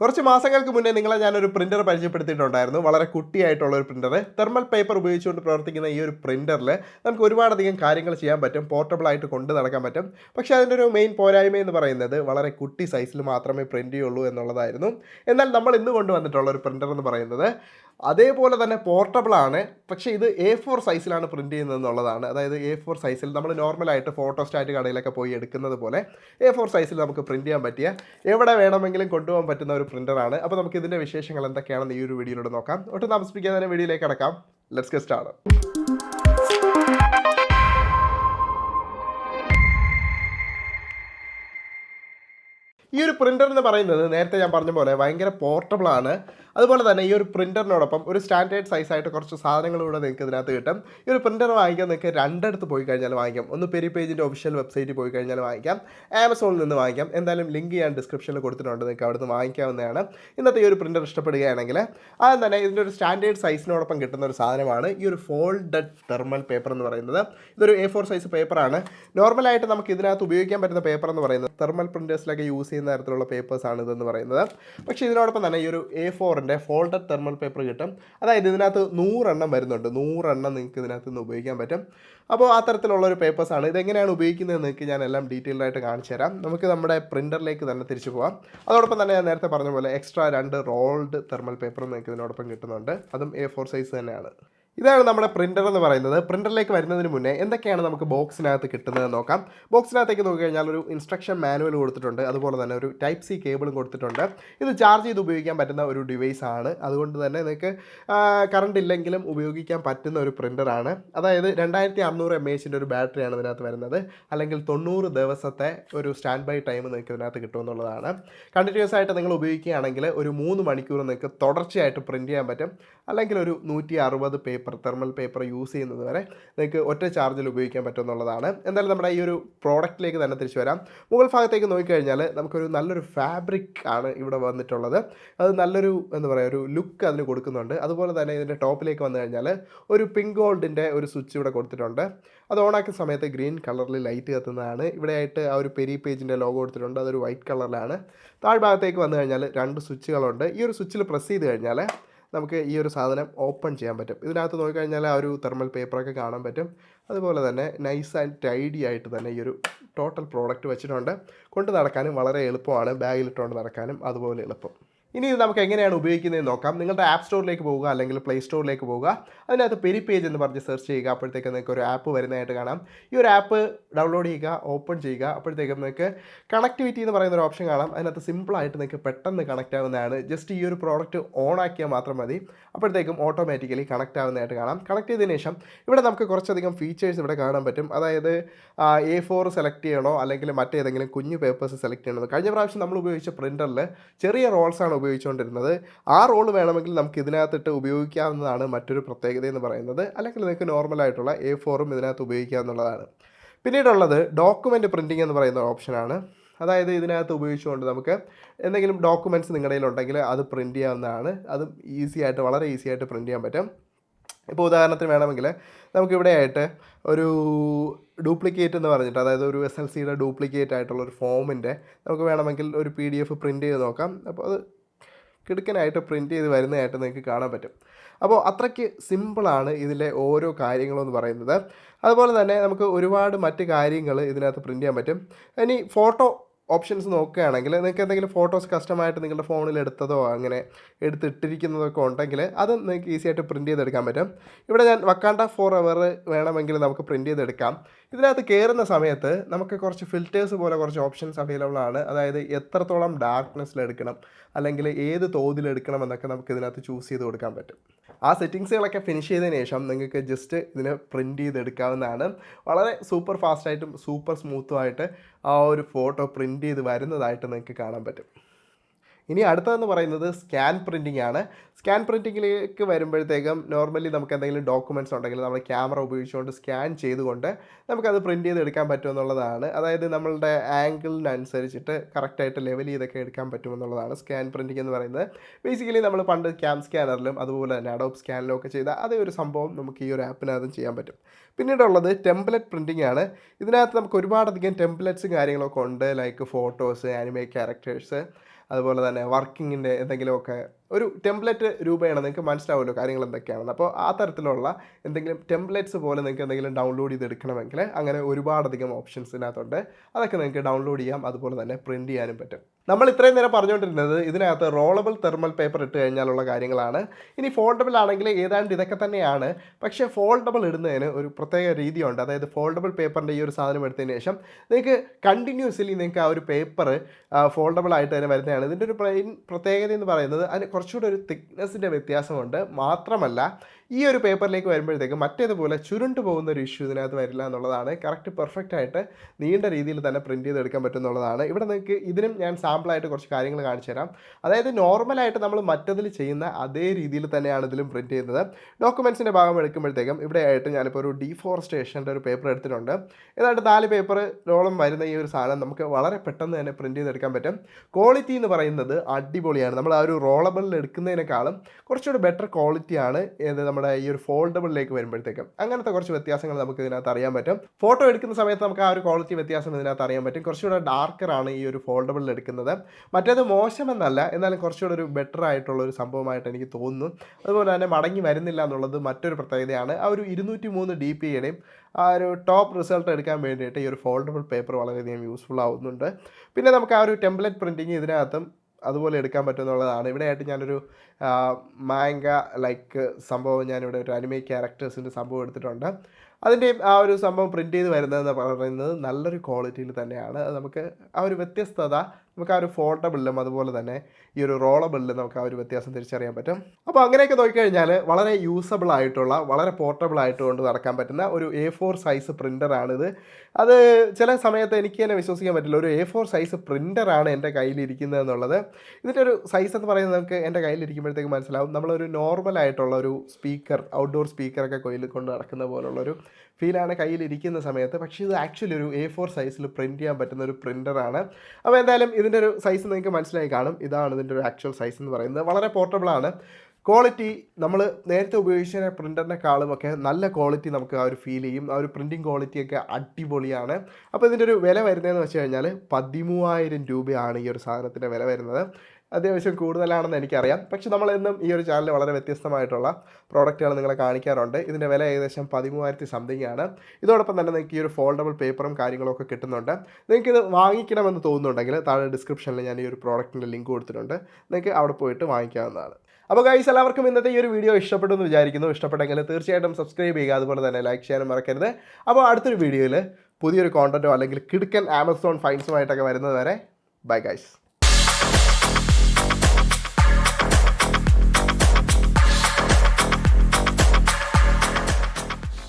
കുറച്ച് മാസങ്ങൾക്ക് മുന്നേ നിങ്ങളെ ഞാനൊരു പ്രിന്റർ പരിചയപ്പെടുത്തിയിട്ടുണ്ടായിരുന്നു. വളരെ കുട്ടിയായിട്ടുള്ള ഒരു പ്രിന്റർ തെർമൽ പേപ്പർ ഉപയോഗിച്ചുകൊണ്ട് പ്രവർത്തിക്കുന്ന ഈ ഒരു പ്രിന്ററിൽ നമുക്ക് ഒരുപാടധികം കാര്യങ്ങൾ ചെയ്യാൻ പറ്റും. പോർട്ടബിൾ ആയിട്ട് കൊണ്ട് നടക്കാൻ പറ്റും. പക്ഷേ അതിന്റെ ഒരു മെയിൻ പോരായ്മ എന്ന് പറയുന്നത് വളരെ കുട്ടി സൈസിൽ മാത്രമേ പ്രിന്റ് ചെയ്യുള്ളൂ എന്നുള്ളതായിരുന്നു. എന്നാൽ നമ്മൾ ഇന്ന് കൊണ്ടുവന്നിട്ടുള്ള ഒരു പ്രിന്റർ എന്ന് പറയുന്നത് അതേപോലെ തന്നെ പോർട്ടബിൾ ആണ്. പക്ഷേ ഇത് എ ഫോർ സൈസിലാണ് പ്രിന്റ് ചെയ്യുന്നത് എന്നുള്ളതാണ്. അതായത് എ ഫോർ സൈസിൽ നമ്മൾ നോർമലായിട്ട് ഫോട്ടോസ്റ്റാറ്റ് കടയിലൊക്കെ പോയി എടുക്കുന്നത് പോലെ എ ഫോർ സൈസിൽ നമുക്ക് പ്രിന്റ് ചെയ്യാൻ പറ്റിയ എവിടെ വേണമെങ്കിലും കൊണ്ടുപോകാൻ പറ്റുന്ന ഒരു പ്രിന്ററാണ് അപ്പോൾ നമുക്ക് ഇതിന്റെ വിശേഷങ്ങൾ എന്തൊക്കെയാണെന്ന് ഈ ഒരു വീഡിയോയിലൂടെ നോക്കാം. ഒട്ടും താമസിപ്പിക്കാതെ തന്നെ വീഡിയോയിലേക്ക് കിടക്കാം. ലെറ്റ്സ് ഗെസ്റ്റ് സ്റ്റാർട്ട് ഈ ഒരു പ്രിന്റർ എന്ന് പറയുന്നത് നേരത്തെ ഞാൻ പറഞ്ഞ പോലെ ഭയങ്കര പോർട്ടബിളാണ് അതുപോലെ തന്നെ ഈ ഒരു പ്രിന്ററിനോടൊപ്പം ഒരു സ്റ്റാൻഡേർഡ് സൈസായിട്ട് കുറച്ച് സാധനങ്ങൾ കൂടെ നിങ്ങൾക്ക് ഇതിനകത്ത് കിട്ടും. ഈ ഒരു പ്രിന്റർ വാങ്ങിക്കാൻ നിങ്ങൾക്ക് രണ്ടിടത്ത് പോയി കഴിഞ്ഞാൽ വാങ്ങിക്കാം. ഒന്ന് പെരി പേജിന്റെ ഒഫീഷ്യൽ വെബ്സൈറ്റിൽ പോയി കഴിഞ്ഞാൽ വാങ്ങിക്കാം. ആമസോണിൽ നിന്ന് വാങ്ങിക്കാം. എന്തായാലും ലിങ്ക് ഞാൻ ഡിസ്ക്രിപ്ഷനിൽ കൊടുത്തിട്ടുണ്ട്. നിങ്ങൾക്ക് അവിടുന്ന് വാങ്ങിക്കാവുന്നതാണ്. ഇന്നത്തെ ഈ ഒരു പ്രിന്റർ ഇഷ്ടപ്പെടുകയാണെങ്കിൽ ആദ്യം തന്നെ ഇതിന്റെ ഒരു സ്റ്റാൻഡേർഡ് സൈസിനോടൊപ്പം കിട്ടുന്ന ഒരു സാധനമാണ് ഈ ഒരു ഫോൾഡഡ് തെർമൽ പേപ്പർ എന്ന് പറയുന്നത്. ഇതൊരു എ ഫോർ സൈസ് പേപ്പറാണ് നോർമലായിട്ട് നമുക്ക് ഇതിനകത്ത് ഉപയോഗിക്കാൻ പറ്റുന്ന പേപ്പർ എന്ന് പറയുന്നത് തെർമൽ പ്രിന്റേഴ്സിലൊക്കെ യൂസ് ചെയ്യുന്ന തരത്തിലുള്ള പേപ്പേഴ്സാണ് ഇതെന്ന് പറയുന്നത്. പക്ഷേ ഇതിനോടൊപ്പം തന്നെ ഈ ഒരു എ ഫോറിന്റെ ഫോൾഡഡ് തെർമൽ പേപ്പർ കിട്ടും. അതായത് ഇതിനകത്ത് നൂറെണ്ണം വരുന്നുണ്ട്. നൂറെണ്ണം നിങ്ങൾക്ക് ഇതിനകത്ത് നിന്ന് ഉപയോഗിക്കാൻ പറ്റും. അപ്പോൾ ആ തരത്തിലുള്ള ഒരു പേപ്പേഴ്സാണ് ഇതെങ്ങനെയാണ് ഉപയോഗിക്കുന്നത് നിങ്ങൾക്ക് ഞാൻ എല്ലാം ഡീറ്റെയിൽഡ് ആയിട്ട് കാണിച്ചു തരാം. നമുക്ക് നമ്മുടെ പ്രിന്ററിലേക്ക് തന്നെ തിരിച്ചു പോകാം അതോടൊപ്പം തന്നെ ഞാൻ നേരത്തെ പറഞ്ഞ പോലെ എക്സ്ട്രാ രണ്ട് റോൾഡ് തെർമൽ പേപ്പറും നിങ്ങൾക്ക് ഇതിനോടൊപ്പം കിട്ടുന്നുണ്ട്. അതും എ ഫോർ സൈസ് തന്നെയാണ്. ഇതാണ് നമ്മുടെ പ്രിന്റർ എന്ന് പറയുന്നത്. പ്രിന്ററിലേക്ക് വരുന്നതിന് മുന്നേ എന്തൊക്കെയാണ് നമുക്ക് ബോക്സിനകത്ത് കിട്ടുന്നത് നോക്കാം. ബോക്സിനകത്തേക്ക് നോക്കി കഴിഞ്ഞാൽ ഒരു ഇൻസ്ട്രക്ഷൻ മാനുവൽ കൊടുത്തിട്ടുണ്ട്. അതുപോലെ തന്നെ ഒരു ടൈപ്പ് സി കേബിളും കൊടുത്തിട്ടുണ്ട്. ഇത് ചാർജ് ചെയ്ത് ഉപയോഗിക്കാൻ പറ്റുന്ന ഒരു ഡിവൈസ് ആണ്. അതുകൊണ്ട് തന്നെ നിങ്ങൾക്ക് കറണ്ട് ഇല്ലെങ്കിലും ഉപയോഗിക്കാൻ പറ്റുന്ന ഒരു പ്രിന്ററാണ് അതായത് രണ്ടായിരത്തി അറുന്നൂറ് എം എച്ചിന്റെ ഒരു ബാറ്ററിയാണ് ഇതിനകത്ത് വരുന്നത്. അല്ലെങ്കിൽ തൊണ്ണൂറ് ദിവസത്തെ ഒരു സ്റ്റാൻഡ് ബൈ ടൈം നിങ്ങൾക്ക് ഇതിനകത്ത് കിട്ടുമെന്നുള്ളതാണ്. കണ്ടിന്യൂസ് ആയിട്ട് നിങ്ങൾ ഉപയോഗിക്കുകയാണെങ്കിൽ ഒരു മൂന്ന് മണിക്കൂർ നിങ്ങൾക്ക് തുടർച്ചയായിട്ട് പ്രിന്റ് ചെയ്യാൻ പറ്റും. അല്ലെങ്കിൽ ഒരു നൂറ്റി അറുപത് പേപ്പർ തെർമൽ പേപ്പർ യൂസ് ചെയ്യുന്നത് വരെ നിങ്ങൾക്ക് ഒറ്റ ചാർജിൽ ഉപയോഗിക്കാൻ പറ്റുമെന്നുള്ളതാണ്. എന്തായാലും നമ്മുടെ ഈ ഒരു പ്രോഡക്റ്റിലേക്ക് തന്നെ തിരിച്ചു വരാം. മുകൾ ഭാഗത്തേക്ക് നോക്കിക്കഴിഞ്ഞാൽ നമുക്കൊരു നല്ലൊരു ഫാബ്രിക് ആണ് ഇവിടെ വന്നിട്ടുള്ളത്. അത് നല്ലൊരു എന്താ പറയുക ഒരു ലുക്ക് അതിന് കൊടുക്കുന്നുണ്ട്. അതുപോലെ തന്നെ ഇതിന്റെ ടോപ്പിലേക്ക് വന്നു കഴിഞ്ഞാൽ ഒരു പിങ്ക് ഗോൾഡിന്റെ ഒരു സ്വിച്ച് ഇവിടെ കൊടുത്തിട്ടുണ്ട്. അത് ഓണാക്കിയ സമയത്ത് ഗ്രീൻ കളറിൽ ലൈറ്റ് കത്തുന്നതാണ്. ഇവിടെയായിട്ട് ആ ഒരു പെരി പേജിന്റെ ലോഗോ കൊടുത്തിട്ടുണ്ട്. അതൊരു വൈറ്റ് കളറിലാണ് താഴ്ഭാഗത്തേക്ക് വന്നു കഴിഞ്ഞാൽ രണ്ട് സ്വിച്ചുകളുണ്ട് ഈ ഒരു സ്വിച്ചിൽ പ്രസ് ചെയ്ത് കഴിഞ്ഞാൽ നമുക്ക് ഈ ഒരു സാധനം ഓപ്പൺ ചെയ്യാൻ പറ്റും. ഇതിനകത്ത് നോക്കിക്കഴിഞ്ഞാൽ ആ ഒരു തെർമൽ പേപ്പറൊക്കെ കാണാൻ പറ്റും. അതുപോലെ തന്നെ നൈസ് ആൻഡ് ടൈഡി ആയിട്ട് തന്നെ ഈ ഒരു ടോട്ടൽ പ്രോഡക്റ്റ് വെച്ചിട്ടുണ്ട്. കൊണ്ട് നടക്കാനും വളരെ എളുപ്പമാണ്. ബാഗിലിട്ടുകൊണ്ട് നടക്കാനും അതുപോലെ എളുപ്പം. ഇനി ഇത് നമുക്ക് എങ്ങനെയാണ് ഉപയോഗിക്കുന്നത് നോക്കാം. നിങ്ങളുടെ ആപ്പ് സ്റ്റോറിലേക്ക് പോവുക അല്ലെങ്കിൽ പ്ലേ സ്റ്റോറിലേക്ക് പോവുക. അതിനകത്ത് പെരി പേജ് എന്ന് പറഞ്ഞ് സെർച്ച് ചെയ്യുക. അപ്പോഴത്തേക്ക് നിങ്ങൾക്ക് ഒരു ആപ്പ് വരുന്നതായിട്ട് കാണാം. ഈ ഒരു ആപ്പ് ഡൗൺലോഡ് ചെയ്യുക ഓപ്പൺ ചെയ്യുക. അപ്പോഴത്തേക്കും നിങ്ങൾക്ക് കണക്ടിവിറ്റി എന്ന് പറയുന്ന ഒരു ഓപ്ഷൻ കാണാം. അതിനകത്ത് സിമ്പിളായിട്ട് നിങ്ങൾക്ക് പെട്ടെന്ന് കണക്റ്റ് ആവുന്നതാണ്. ജസ്റ്റ് ഈ ഒരു പ്രോഡക്റ്റ് ഓൺ ആക്കിയാൽ മാത്രം മതി. അപ്പോഴത്തേക്കും ഓട്ടോമാറ്റിക്കലി കണക്റ്റ് ആവുന്നതായിട്ട് കാണാം. കണക്ട് ചെയ്തതിന് ശേഷം ഇവിടെ നമുക്ക് കുറച്ചധികം ഫീച്ചേഴ്സ് ഇവിടെ കാണാൻ പറ്റും. അതായത് എ ഫോർ സെലക്ട് ചെയ്യണോ? അല്ലെങ്കിൽ മറ്റേതെങ്കിലും കുഞ്ഞു പേപ്പേഴ്സ് സെലക്ട് ചെയ്യണോ? കഴിഞ്ഞ പ്രാവശ്യം നമ്മൾ ഉപയോഗിച്ച പ്രിന്ററിൽ ചെറിയ റോൾസാണ് ഉപയോഗിച്ചുകൊണ്ടിരുന്നത്. ആ റോൾ വേണമെങ്കിൽ നമുക്ക് ഇതിനകത്തിട്ട് ഉപയോഗിക്കാവുന്നതാണ് മറ്റൊരു പ്രത്യേകത എന്ന് പറയുന്നത്. അല്ലെങ്കിൽ നിങ്ങൾക്ക് നോർമലായിട്ടുള്ള എ ഫോറും ഇതിനകത്ത് ഉപയോഗിക്കാവുന്നതാണ്. പിന്നീടുള്ളത് ഡോക്യുമെന്റ് പ്രിന്റിംഗ് എന്ന് പറയുന്ന ഓപ്ഷനാണ് അതായത് ഇതിനകത്ത് ഉപയോഗിച്ചുകൊണ്ട് നമുക്ക് എന്തെങ്കിലും ഡോക്യുമെന്റ്സ് നിങ്ങളുടെ കയ്യിലുണ്ടെങ്കിൽ അത് പ്രിന്റ് ചെയ്യാവുന്നതാണ്. അതും ഈസി ആയിട്ട് വളരെ ഈസി ആയിട്ട് പ്രിന്റ് ചെയ്യാൻ പറ്റും. ഇപ്പോൾ ഉദാഹരണത്തിന് വേണമെങ്കിൽ നമുക്കിവിടെ ആയിട്ട് ഒരു ഡ്യൂപ്ലിക്കേറ്റ് എന്ന് പറഞ്ഞിട്ട് അതായത് ഒരു എസ് എൽ സിയുടെ ഡ്യൂപ്ലിക്കേറ്റ് ആയിട്ടുള്ള ഒരു ഫോമിന്റെ നമുക്ക് വേണമെങ്കിൽ ഒരു പി ഡി എഫ് പ്രിന്റ് ചെയ്ത് നോക്കാം. അപ്പോൾ അത് കിടുക്കനായിട്ട് പ്രിന്റ് ചെയ്ത് വരുന്നതായിട്ട് നിങ്ങൾക്ക് കാണാൻ പറ്റും. അപ്പോൾ അത്രയ്ക്ക് സിമ്പിളാണ് ഇതിലെ ഓരോ കാര്യങ്ങളും എന്ന് പറയുന്നത്. അതുപോലെ തന്നെ നമുക്ക് ഒരുപാട് മറ്റ് കാര്യങ്ങൾ ഇതിനകത്ത് പ്രിന്റ് ചെയ്യാൻ പറ്റും. ഇനി ഫോട്ടോ ഓപ്ഷൻസ് നോക്കുകയാണെങ്കിൽ നിങ്ങൾക്ക് എന്തെങ്കിലും ഫോട്ടോസ് കസ്റ്റമായിട്ട് നിങ്ങളുടെ ഫോണിൽ എടുത്തതോ അങ്ങനെ എടുത്തിട്ടിരിക്കുന്നതൊക്കെ ഉണ്ടെങ്കിൽ അത് നിങ്ങൾക്ക് ഈസി ആയിട്ട് പ്രിന്റ് ചെയ്തെടുക്കാൻ പറ്റും. ഇവിടെ ഞാൻ വക്കാണ്ട ഫോർ അവർ വേണമെങ്കിൽ നമുക്ക് പ്രിന്റ് ചെയ്തെടുക്കാം. ഇതിനകത്ത് കയറുന്ന സമയത്ത് നമുക്ക് കുറച്ച് ഫിൽറ്റേഴ്സ് പോലെ കുറച്ച് ഓപ്ഷൻസ് അവൈലബിൾ ആണ്. അതായത് എത്രത്തോളം ഡാർക്ക്നെസ്സിൽ എടുക്കണം അല്ലെങ്കിൽ ഏത് തോതിൽ എടുക്കണം എന്നൊക്കെ നമുക്ക് ഇതിനകത്ത് ചൂസ് ചെയ്ത് കൊടുക്കാൻ പറ്റും. ആ സെറ്റിങ്സുകളൊക്കെ ഫിനിഷ് ചെയ്തതിന് ശേഷം നിങ്ങൾക്ക് ജസ്റ്റ് ഇതിനെ പ്രിന്റ് ചെയ്തെടുക്കാവുന്നതാണ്. വളരെ സൂപ്പർ ഫാസ്റ്റായിട്ടും സൂപ്പർ സ്മൂത്തുമായിട്ട് ആ ഒരു ഫോട്ടോ പ്രിന്റ് ചെയ്ത് വരുന്നതായിട്ട് നിങ്ങൾക്ക് കാണാൻ പറ്റും. ഇനി അടുത്തതെന്ന് പറയുന്നത് സ്കാൻ പ്രിന്റിംഗ് ആണ്. സ്കാൻ പ്രിന്റിങ്ങിലേക്ക് വരുമ്പോഴത്തേക്കും നോർമലി നമുക്ക് എന്തെങ്കിലും ഡോക്യുമെന്റ്സ് ഉണ്ടെങ്കിൽ നമ്മൾ ക്യാമറ ഉപയോഗിച്ചുകൊണ്ട് സ്കാൻ ചെയ്തുകൊണ്ട് നമുക്കത് പ്രിന്റ് ചെയ്ത് എടുക്കാൻ പറ്റുമെന്നുള്ളതാണ് അതായത് നമ്മളുടെ ആംഗിളിനനുസരിച്ചിട്ട് കറക്റ്റായിട്ട് ലെവൽ ചെയ്തൊക്കെ എടുക്കാൻ പറ്റുമെന്നുള്ളതാണ് സ്കാൻ പ്രിന്റിംഗ് എന്ന് പറയുന്നത്. ബേസിക്കലി നമ്മൾ പണ്ട് ക്യാം സ്കാനറിലും അതുപോലെ തന്നെ അഡോബ് സ്കാനിലും ഒക്കെ ചെയ്ത അതേ ഒരു സംഭവം നമുക്ക് ഈ ഒരു ആപ്പിനകത്തും ചെയ്യാൻ പറ്റും. പിന്നീടുള്ളത് ടെംപ്ലറ്റ് പ്രിന്റിംഗ് ആണ്. ഇതിനകത്ത് നമുക്ക് ഒരുപാടധികം ടെംപ്ലറ്റ്സും കാര്യങ്ങളൊക്കെ ഉണ്ട് ലൈക്ക് ഫോട്ടോസ് ആനിമേ ക്യാരക്ടേഴ്സ് അതുപോലെ തന്നെ വർക്കിങ്ങിന്റെ എന്തെങ്കിലുമൊക്കെ ഒരു ടെംപ്ലേറ്റ് രൂപയാണ് നിങ്ങൾക്ക് മനസ്സിലാവുമല്ലോ കാര്യങ്ങൾ എന്തൊക്കെയാണെന്ന് അപ്പോൾ ആ തരത്തിലുള്ള എന്തെങ്കിലും ടെംപ്ലേറ്റ്സ് പോലെ നിങ്ങൾക്ക് എന്തെങ്കിലും ഡൗൺലോഡ് ചെയ്തെടുക്കണമെങ്കിൽ അങ്ങനെ ഒരുപാടധികം ഓപ്ഷൻസ് ഇതിനകത്തുണ്ട്. അതൊക്കെ നിങ്ങൾക്ക് ഡൗൺലോഡ് ചെയ്യാം അതുപോലെ തന്നെ പ്രിന്റ് ചെയ്യാനും പറ്റും. നമ്മൾ ഇത്രയും നേരം പറഞ്ഞുകൊണ്ടിരുന്നത് ഇതിനകത്ത് റോളബിൾ തെർമൽ പേപ്പർ ഇട്ട് കഴിഞ്ഞാലുള്ള കാര്യങ്ങളാണ്. ഇനി ഫോൾഡബിൾ ആണെങ്കിൽ ഏതാണ്ട് ഇതൊക്കെ തന്നെയാണ്. പക്ഷേ ഫോൾഡബിൾ ഇടുന്നതിന് ഒരു പ്രത്യേക രീതിയുണ്ട്. അതായത് ഫോൾഡബിൾ പേപ്പറിന്റെ ഈ ഒരു സാധനം എടുത്തതിന് ശേഷം നിങ്ങൾക്ക് കണ്ടിന്യൂസ്ലി നിങ്ങൾക്ക് ആ ഒരു പേപ്പർ ഫോൾഡബിൾ ആയിട്ട് തന്നെ വരുന്നതാണ്. ഇതിന്റെ ഒരു പ്രത്യേകത എന്ന് പറയുന്നത് അതിന് കുറച്ചുകൂടെ ഒരു തിക്നെസ്സിന്റെ വ്യത്യാസമുണ്ട്. മാത്രമല്ല ഈ ഒരു പേപ്പറിലേക്ക് വരുമ്പോഴത്തേക്ക് മറ്റേതുപോലെ ചുരുണ്ടു പോകുന്ന ഒരു ഇഷ്യൂ ഇതിനകത്ത് വരില്ല എന്നുള്ളതാണ്. കറക്റ്റ് പെർഫെക്റ്റ് ആയിട്ട് നീണ്ട രീതിയിൽ തന്നെ പ്രിന്റ് ചെയ്തെടുക്കാൻ പറ്റുന്നുള്ളതാണ്. ഇവിടെ നിങ്ങൾക്ക് ഇതിനും ഞാൻ സാമ്പിളായിട്ട് കുറച്ച് കാര്യങ്ങൾ കാണിച്ചു തരാം. അതായത് നോർമലായിട്ട് നമ്മൾ മറ്റതിൽ ചെയ്യുന്ന അതേ രീതിയിൽ തന്നെയാണ് ഇതിലും പ്രിന്റ് ചെയ്യുന്നത്. ഡോക്യുമെൻസിന്റെ ഭാഗം എടുക്കുമ്പോഴത്തേക്കും ഇവിടെ ആയിട്ട് ഞാനിപ്പോൾ ഒരു ഡീഫോറസ്റ്റേഷന്റെ ഒരു പേപ്പർ എടുത്തിട്ടുണ്ട്. ഏതാണ്ട് നാല് പേപ്പറോളം വരുന്ന ഈ ഒരു സാധനം നമുക്ക് വളരെ പെട്ടെന്ന് തന്നെ പ്രിന്റ് ചെയ്തെടുക്കാൻ പറ്റും. ക്വാളിറ്റി എന്ന് പറയുന്നത് അടിപൊളിയാണ്. നമ്മൾ ആ ഒരു റോളബിളിൽ എടുക്കുന്നതിനേക്കാളും കുറച്ചുകൂടി ബെറ്റർ ക്വാളിറ്റിയാണ് ഏത് നമ്മുടെ ഈ ഒരു ഫോൾഡബിളിലേക്ക് വരുമ്പോഴത്തേക്കും അങ്ങനത്തെ കുറച്ച് വ്യത്യാസങ്ങൾ നമുക്ക് ഇതിനകത്ത് അറിയാൻ പറ്റും. ഫോട്ടോ എടുക്കുന്ന സമയത്ത് നമുക്ക് ആ ഒരു ക്വാളിറ്റി വ്യത്യാസം ഇതിനകത്ത് അറിയാൻ പറ്റും. കുറച്ചുകൂടെ ഡാർക്കറാണ് ഈ ഒരു ഫോൾഡബിളിൽ എടുക്കുന്നത്. മറ്റേത് മോശമെന്നല്ല എന്നാലും കുറച്ചുകൂടെ ഒരു ബെറ്റർ ആയിട്ടുള്ള ഒരു സംഭവമായിട്ട് എനിക്ക് തോന്നുന്നു. അതുപോലെ തന്നെ മടങ്ങി വരുന്നില്ല എന്നുള്ളത് മറ്റൊരു പ്രത്യേകതയാണ്. ആ ഒരു ഇരുന്നൂറ്റി മൂന്ന് ഡി പി യുടെയും ആ ഒരു ടോപ്പ് റിസൾട്ട് എടുക്കാൻ വേണ്ടിയിട്ട് ഈ ഒരു ഫോൾഡബിൾ പേപ്പർ വളരെയധികം യൂസ്ഫുൾ ആവുന്നുണ്ട്. പിന്നെ നമുക്ക് ആ ഒരു ടെംപ്ലേറ്റ് പ്രിന്റിങ് ഇതിനകത്തും അതുപോലെ എടുക്കാൻ പറ്റുമെന്നുള്ളതാണ് ഇവിടെയായിട്ട് ഞാനൊരു മാങ്ക ലൈക്ക് സംഭവം ഞാനിവിടെ ഒരു അനിമേ ക്യാരക്ടേഴ്സിന്റെ സംഭവം എടുത്തിട്ടുണ്ട്. അതിന്റെ ആ ഒരു സംഭവം പ്രിന്റ് ചെയ്ത് വരുന്നതെന്ന് പറയുന്നത് നല്ലൊരു ക്വാളിറ്റിയിൽ തന്നെയാണ്. അത് നമുക്ക് ആ ഒരു വ്യത്യസ്തത നമുക്ക് ആ ഒരു ഫോൾഡബിളിലും അതുപോലെ തന്നെ ഈ ഒരു റോളബിളിലും നമുക്ക് ആ ഒരു വ്യത്യാസം തിരിച്ചറിയാൻ പറ്റും. അപ്പോൾ അങ്ങനെയൊക്കെ നോക്കിക്കഴിഞ്ഞാൽ വളരെ യൂസബിൾ ആയിട്ടുള്ള വളരെ പോർട്ടബിൾ ആയിട്ട് കൊണ്ട് നടക്കാൻ പറ്റുന്ന ഒരു എ ഫോർ സൈസ് പ്രിന്ററാണിത് അത് ചില സമയത്ത് എനിക്ക് തന്നെ വിശ്വസിക്കാൻ പറ്റില്ല ഒരു എ ഫോർ സൈസ് പ്രിന്ററാണ് എന്റെ കയ്യിലിരിക്കുന്നത് എന്നുള്ളത്. ഇതിന്റെ ഒരു സൈസ് എന്ന് പറയുന്നത് നമുക്ക് എന്റെ കയ്യിലിരിക്കുമ്പോഴത്തേക്ക് മനസ്സിലാവും. നമ്മളൊരു നോർമൽ ആയിട്ടുള്ള ഒരു സ്പീക്കർ ഔട്ട്ഡോർ സ്പീക്കറൊക്കെ കൊയിൽ കൊണ്ട് നടക്കുന്ന പോലുള്ളൊരു ഫീലാണ് കയ്യിലിരിക്കുന്ന സമയത്ത്. പക്ഷേ ഇത് ആക്ച്വലി ഒരു എ ഫോർ സൈസിൽ പ്രിന്റ് ചെയ്യാൻ പറ്റുന്ന ഒരു പ്രിന്ററാണ് അപ്പോൾ എന്തായാലും ഇതിന്റെ ഒരു സൈസ് നിങ്ങൾക്ക് മനസ്സിലായി കാണും. ഇതാണ് ഇതിന്റെ ഒരു ആക്ച്വൽ സൈസ് എന്ന് പറയുന്നത്. വളരെ പോർട്ടബിളാണ് ക്വാളിറ്റി നമ്മൾ നേരത്തെ ഉപയോഗിച്ച പ്രിന്ററിനെക്കാളും ഒക്കെ നല്ല ക്വാളിറ്റി നമുക്ക് ആ ഒരു ഫീൽ ചെയ്യും. ആ ഒരു പ്രിന്റിങ് ക്വാളിറ്റിയൊക്കെ അടിപൊളിയാണ്. അപ്പോൾ ഇതിന്റെ ഒരു വില വരുന്നതെന്ന് വെച്ച് കഴിഞ്ഞാൽ പതിമൂവായിരം രൂപയാണ് ഈ ഒരു സാധനത്തിന്റെ വില വരുന്നത്. അത്യാവശ്യം കൂടുതലാണെന്ന് എനിക്കറിയാം. പക്ഷെ നമ്മൾ എന്നും ഈ ഒരു ചാനൽ വളരെ വ്യത്യസ്തമായിട്ടുള്ള പ്രോഡക്റ്റുകൾ നിങ്ങളെ കാണിക്കാറുണ്ട്. ഇതിന്റെ വില ഏകദേശം പതിമൂവായിരത്തി സംതിങ് ആണ്. ഇതോടൊപ്പം തന്നെ നിങ്ങൾക്ക് ഈ ഒരു ഫോൾഡബിൾ പേപ്പറും കാര്യങ്ങളൊക്കെ കിട്ടുന്നുണ്ട്. നിങ്ങൾക്ക് ഇത് വാങ്ങിക്കണമെന്ന് തോന്നുന്നുണ്ടെങ്കിൽ താഴെ ഡിസ്ക്രിപ്ഷനിൽ ഞാൻ ഈ ഒരു പ്രോഡക്റ്റിന്റെ ലിങ്ക് കൊടുത്തിട്ടുണ്ട്. നിങ്ങൾക്ക് അവിടെ പോയിട്ട് വാങ്ങിക്കാവുന്നതാണ്. അപ്പോൾ ഗൈസ് എല്ലാവർക്കും ഇന്നത്തെ ഈ ഒരു വീഡിയോ ഇഷ്ടപ്പെട്ടു എന്ന് വിചാരിക്കുന്നു. ഇഷ്ടപ്പെട്ടെങ്കിൽ തീർച്ചയായിട്ടും സബ്സ്ക്രൈബ് ചെയ്യുക. അതുപോലെ തന്നെ ലൈക്ക് ചെയ്യാനും മറക്കരുത്. അപ്പോൾ അടുത്തൊരു വീഡിയോയിൽ പുതിയൊരു കോണ്ടന്റോ അല്ലെങ്കിൽ കിടുക്കൻ ആമസോൺ ഫൈൻസുമായിട്ടൊക്കെ വരുന്നത് വരെ. Bye guys